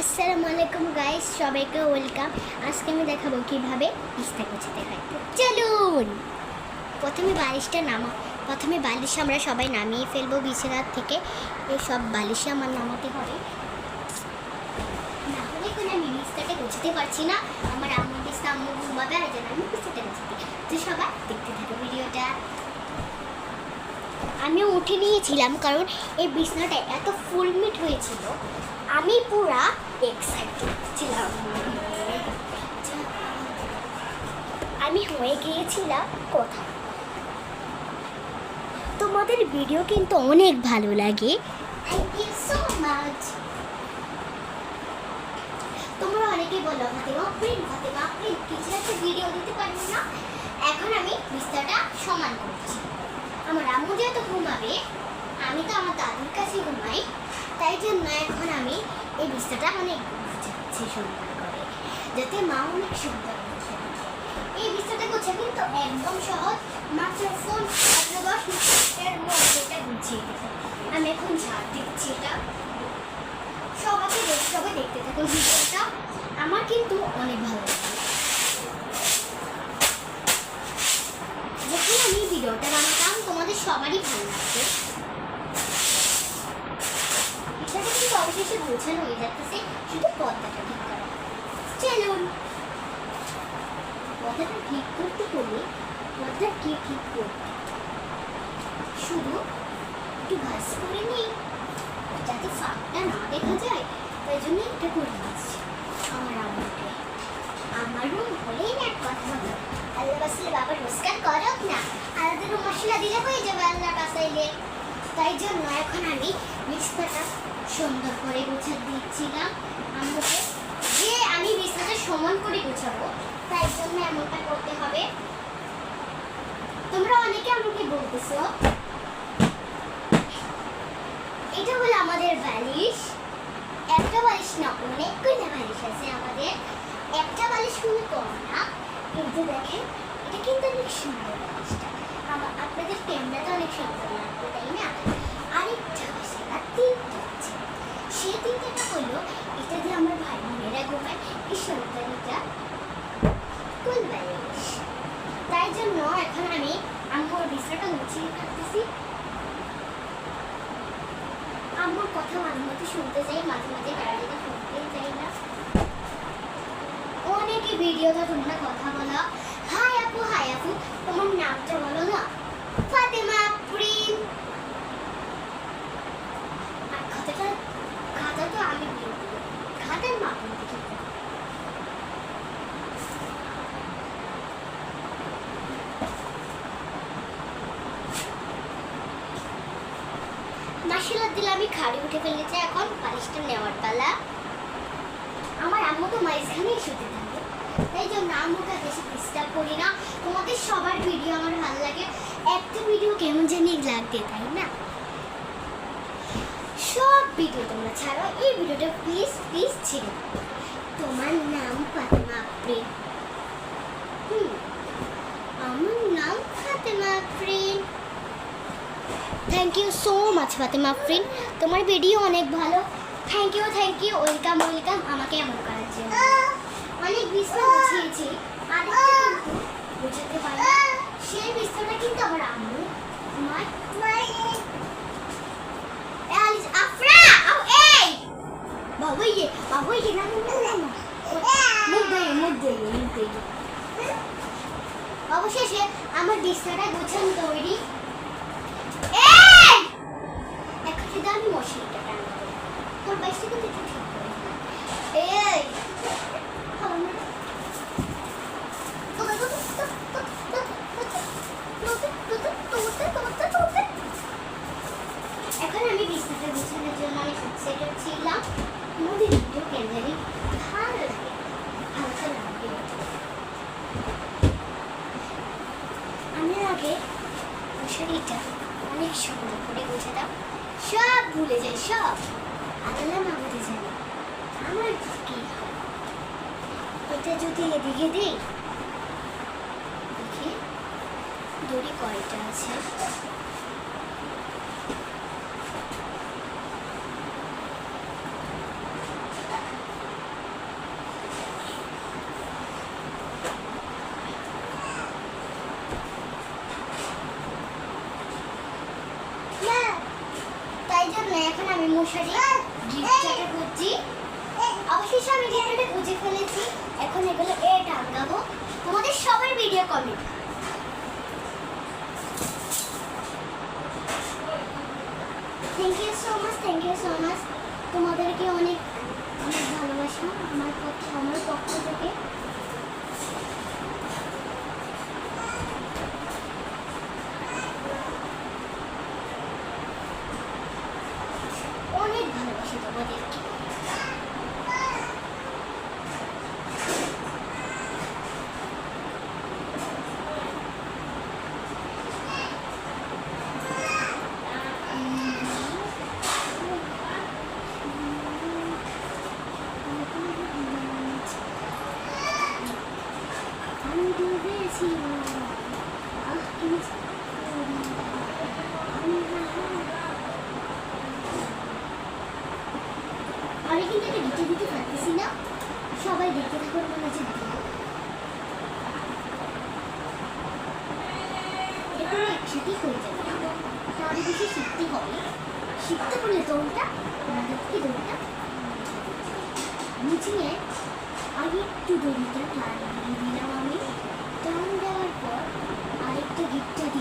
আসসালামু আলাইকুম গাইস সবাইকে ওয়েলকাম আজকে আমি দেখাবো কীভাবে পিস্তা গোছাতে হয় চলুন। প্রথমে বালিশটা নামা প্রথমে বালিশ আমরা সবাই নামিয়ে ফেলব বিছানার থেকে। এই সব বালিশে আমার নামাতে হবে। না হলে কোনো আমি বিস্তারটা গোছাতে পারছি না। আমার আম্মু বিস্তা আম্মু ঘুমাবে, আর যেন আমি বিস্তারটা গোছাতে তো সবাই দেখতে থাকো ভিডিওটা। আমিও উঠে নিয়েছিলাম কারণ এই বিছনাটা এত ফুলমিট হয়েছিল, আমি পুরা এক্সাইটেড ছিলাম। আমি হয়ে গিয়েছিলাম কোথায় তোমাদের ভিডিও কিন্তু অনেক ভালো লাগে। থ্যাংক ইউ সো মাচ তোমরা অনেকে বলো, ফাতেমা প্রিন্ট ফাতেমা প্রিন্ট কিছু একটা ভিডিও দিতে পারব না। এখন আমি বিস্তারটা সমান করছি। আমার আম্মু যেহেতু ঘুমাবে, আমি তো আমার দাদুর কাছে ঘুমাই, তাই জন্য এখন আমি এই বিস্তারটা অনেক গুছাচ্ছি সুন্দর করে যাতে মা অনেক সুন্দর এই বিস্তারটা গোছা কিন্তু একদম সহজ, মাত্র ফোন দশ মিনিটের মধ্যে এটা গুছিয়ে দিতে। আমি এখন ঝাড় দিচ্ছি এটা। সবাইকে সবাই দেখতে থাকুন ভিডিওটা। আমার কিন্তু অনেক ভালো লাগে যখন আমি ভিডিওটা বানাতাম তোমাদের সবারই ভালো লাগবে বিষয়টা কিন্তু অবশেষে গোছানো হয়ে যাচ্ছে, শুধু পর্দাটা ঠিক করা। চলুন। পর্দাটা ঠিক করতে হলে পর্দা কি ঠিক করতে শুধু একটু ঘাস করে নিই, যাতে ফাঁকটা না দেখা যায়, তাই জন্য এটা করে নিচ্ছি। আমার আম্মুকে। আমার রুম হলেই না এক কথা আল্লাহ বাবা রোজগার করক না আলাদা মশলা দিলে হয়ে যাবে আল্লাহ বাসাইলে তাই জন্য এখন আমি বিছনাটা সুন্দর করে গুছা দিচ্ছিলাম আম্মুকে যে আমি বিছনাটা সমান করে গুছাবো তাই জন্য এমনটা করতে হবে তোমরা অনেকে আমাকে বলতেছো এটা হলো আমাদের বালিশ একটা বালিশ না অনেকগুলো বালিশ আছে আমাদের একটা বালিশ কোনো কম না কিন্তু দেখেন, এটা কিন্তু অনেক সুন্দর আমার আপনাদের ক্যামেরাটা অনেক সুন্দর লাগবে, তাই না? আরেকটা আর তিনটা আছে। সেই তিনটা হলো, এটা দিয়ে আমার ভাই বোনেরা ঘুমায়, এই সুন্দর এটা তাই জন্য এখন আমি আম্মুর বিছানাটা মুছিয়ে রাখতেছি। আম্মুর কথা মাঝে মাঝে শুনতে চাই, মাঝে মাঝে গাড়িতে শুনতে চাই না। অনেকে ভিডিওতে তোমরা কথা বলো হাই আপু হাই আপু তোমার নামটা বলো না ফাতেমা প্রিন আর খাতাটা খাতা তো আমি দিয়ে দেবো দেখে দিলে আমি খাড়ি উঠে ফেলেছি, এখন পালিশটা নেওয়ার পালা। আমার আম্মু তো মাঝখানেই শুতে থাকে, তাই জন্য আম্মুকে বেশি ডিস্টার্ব করি না। তোমাদের সবার ভিডিও আমার ভালো লাগে। একটা ভিডিও কেমন জানি লাগতে তাই না? সব ভিডিও তোমরা ছাড়ো, এই ভিডিওটা প্লিজ প্লিজ ছেড়ে তোমার নাম ফাতেমা আফরিন। আমার নাম Fatema Afrin. Thank you so much Fatema Afrin. তোমার ভিডিও অনেক ভালো। Thank you thank you welcome welcome আমাকে এমন করার জন্য। অনেক বিস্তার বুঝিয়েছি আরেকটা কিন্তু বুঝাতে পারি না। সেই বিস্তারটা কিন্তু আমার আম্মু আমার এই, আফরা আও এই বাবা ইয়ে বাবা ইয়ে না না না না মুখ অবশেষে আমার গোছানো তৈরি! এখন আমি বিছানাটা বিছানার জন্য আমি ছিলাম। আমাদের ভিডিও ক্যামেরারি ভালো লাগে হালকা লাগবে আমি আগে মশারিটা অনেক সুন্দর করে গুছাতাম সব ভুলে যাই, সব। আল্লাহ মামুদে জানে আমার কি? এটা যদি এদিকে দিই, দেখি। দড়ি কয়টা আছে? অনুসারে গিফটটা খুঁজছি। অবশেষে আমি গিফটটা খুঁজে ফেলেছি। এখন এগুলো এ টাঙ্গাবো তোমাদের সবার video comment thank you so much thank you so much তোমাদেরকে অনেক অনেক ভালোবাসা আমার পক্ষ আমার পক্ষ থেকে অনেক ভালোবাসি তোমাদেরকে আমি ডুবেছি আহ কি আমি কিন্তু এটা দিতে দিতে পারতেছি না। সবাই দেখতে থাকুন, মনে হচ্ছে এগুলো একসাথেই হয়ে যাবে তাহলে কিছু শিখতে হবে। শিখতে হলে দৌড়টা আমাদেরকে দৌড়টা। বুঝিয়ে আগে একটু দড়িটা টান দিলাম আমি। রং দেওয়ার পর আরেকটা গিটটা